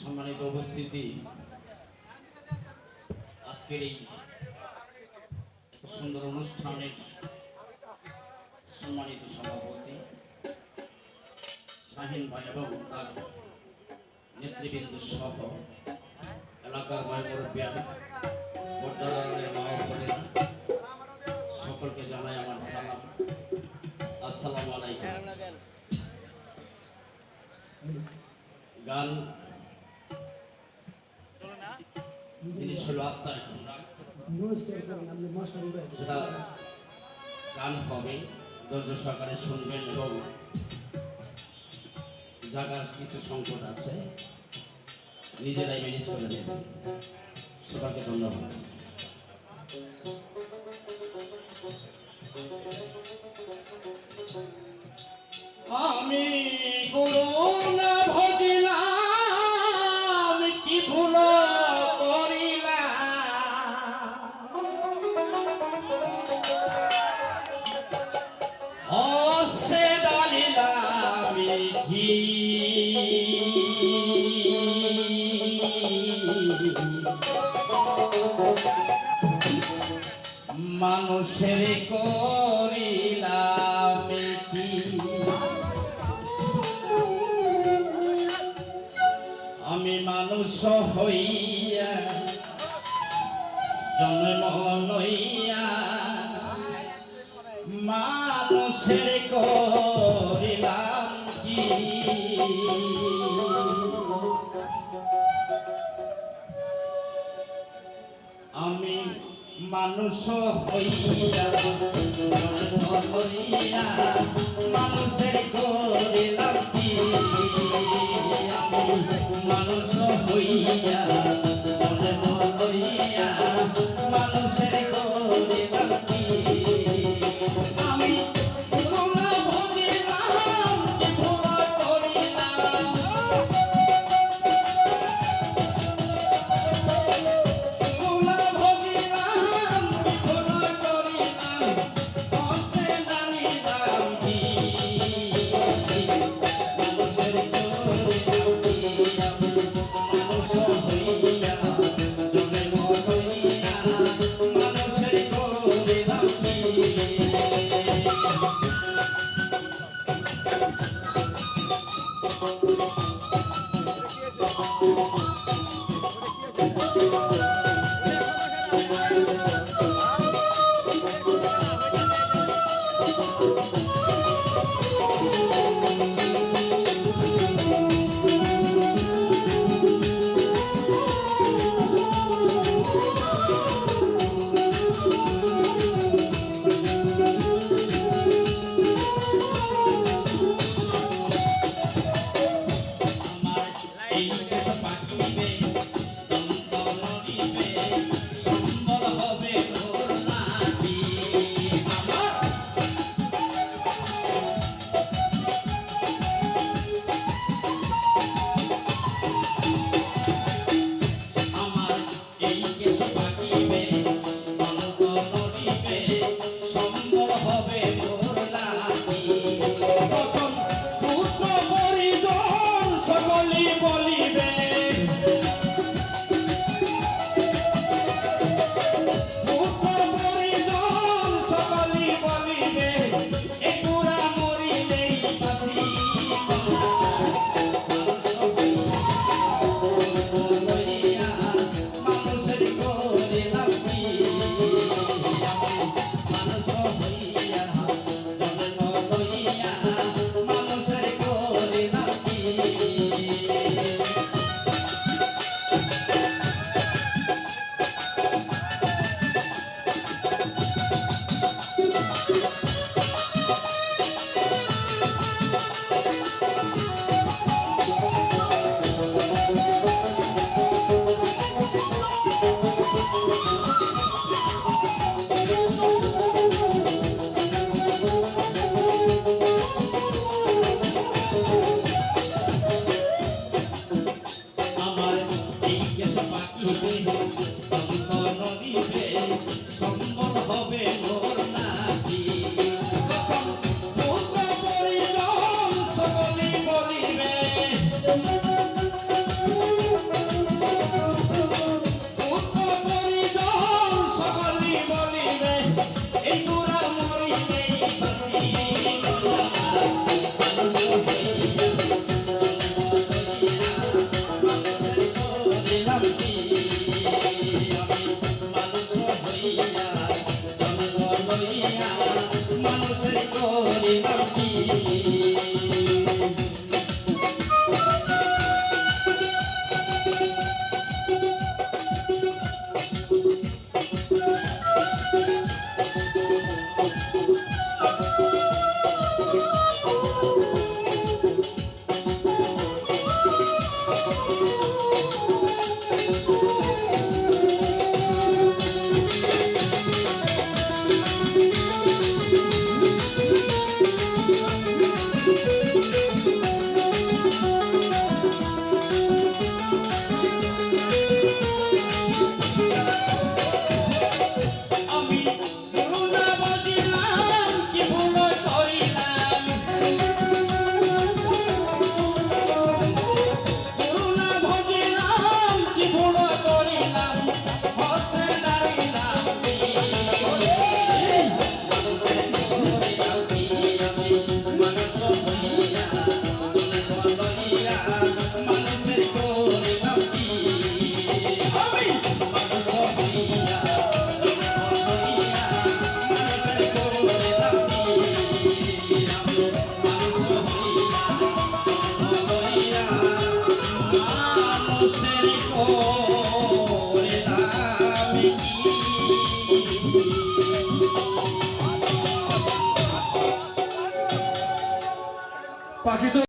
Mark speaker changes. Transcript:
Speaker 1: সম্মানিত উপস্থিতি। আজকের এই এত সুন্দর অনুষ্ঠানের সম্মানিত সভাপতি শাহিন ভাই এবং তার নেতৃবৃন্দ সহ এলাকার ভাই মুরব্বিয়ান পর্দারের মা বোনেরা, সকলকে জানাই আমার সালাম। আসসালামু আলাইকুম। গান। জিনিস হলো আত্মার সেটা গান হবে, ধৈর্য সহকারে শুনবেন এবং কিছু সংকট আছে, নিজেরাই ম্যানেজ করে নেবেন। সবাইকে ধন্যবাদ। আমি করুণা অসে ডালিলাম মানুষের করিলাম কি। আমি মানুষ হইয়া জন্ম লইয়া মানুষের করিলাম কি? আমি মানুষ হইয়া কহিল আমি তো নদীবে সম্বল হবে মোর নাকি সকলে বলিবে Thank you. আমি